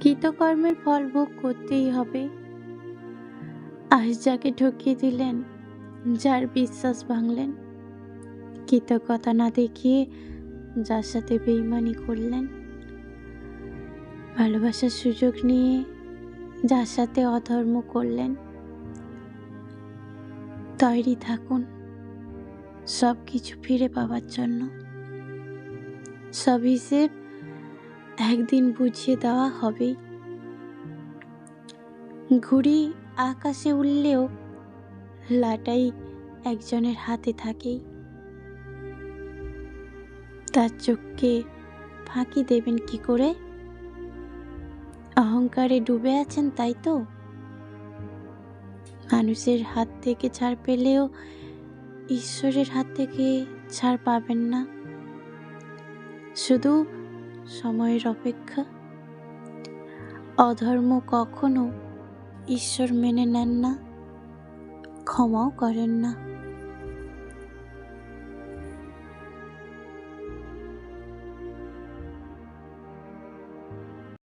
কৃতকর্মের ফল ভোগ করতেই হবে। আজ যাকে ঠকিয়ে দিলেন, যার বিশ্বাস ভাঙলেন। কৃতজ্ঞতা না দেখিয়ে যার সাথে বেইমানি করলেন। ভালোবাসার সুযোগ নিয়ে যার সাথে অধর্ম করলেন। তৈরি থাকুন সব কিছু ফিরে পাওয়ার জন্য। সব হিসেব একদিন বুঝিয়ে দেওয়া হবেই ঘুড়ি আকাশে উঠলেও লাটাই একজনের হাতে থাকেই তার চোখকে ফাঁকি দেবেন কি করে? অহংকারে ডুবে আছেন তাই তো? মানুষের হাত থেকে ছাড় পেলেও ঈশ্বরের হাত থেকে ছাড় পাবেন না। শুধু সময়ের অপেক্ষা। অধর্ম কখনো ঈশ্বর মেনে নেন না ক্ষমাও করেন না।